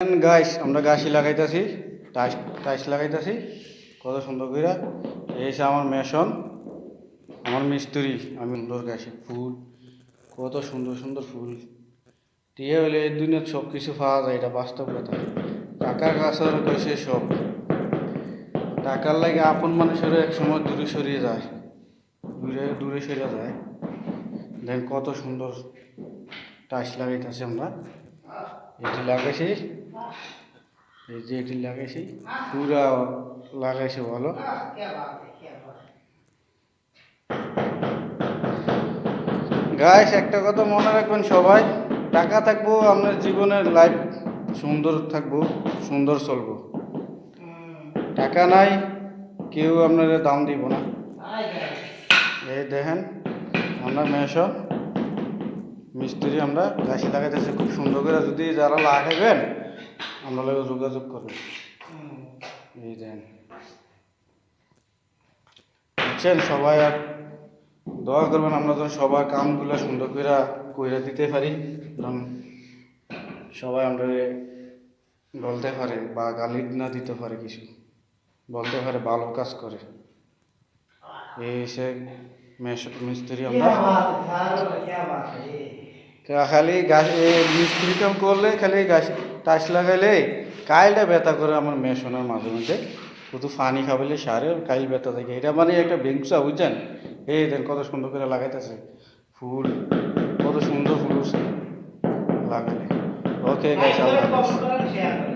গাছ আমরা গাছই লাগাইতেছি, টাইস টাইস লাগাইতেছি, কত সুন্দর করে এই আমার মেশন, আমার মিস্ত্রি, আমি সুন্দর গাছে ফুল, কত সুন্দর সুন্দর ফুল। দিয়ে হলে এই দুনিয়ার সব কিছু পাওয়া যায়, এটা বাস্তব কথা টাকার কাছের কইছে সব টাকার লাগে আপন মানুষের এক সময় দূরে সরিয়ে যায়, দূরে দূরে সরে যায়। দেখ কত সুন্দর টাইস লাগাইতেছি আমরা। এটি লাগাইছি। এই যে এটি লাগাইছি, পুরা লাগাইছি ভালো। গাইস একটা কথা মনে রাখবেন সবাই, টাকা থাকব, আপনার জীবনের লাইফ সুন্দর থাকব, সুন্দর চলবো। টাকা নাই, কেউ আপনার দাম দিব না। এই দেখেন, আমরা মেশন মিস্ত্রি আমরা গাছি লাগাইতেছি। খুব সুন্দর করে যদি যারা লাগাইবেন আমরা লাগে যোগাযোগ করবেন এই দেন। বুঝছেন? সবাই আর দোয়া করবেন আমরা যেন সবার কামগুলো সুন্দর করে কইরা দিতে পারি। কারণ সবাই আমরা বলতে পারে বা গালি না দিতে পারে কিছু। বলতে পারে ভালো কাজ করে। এই সে মেশ- মিস্ত্রি আমরা খালি গাছ, এ মিস্ত্রি কাম করলে খালি গাছ টাচ লাগাইলে কাইলটা ব্যথা করে আমার মেশনের মাঝে মাঝে শুধু পানি খাবাইলে সারে, কাইল ব্যথা থাকে। এটা মানে একটা বেংসা, বুঝছেন? এই দেন কত সুন্দর করে লাগাইতেছে। ফুল, কত সুন্দর ফুল লাগালে ওকে গাছ আল্লাহ।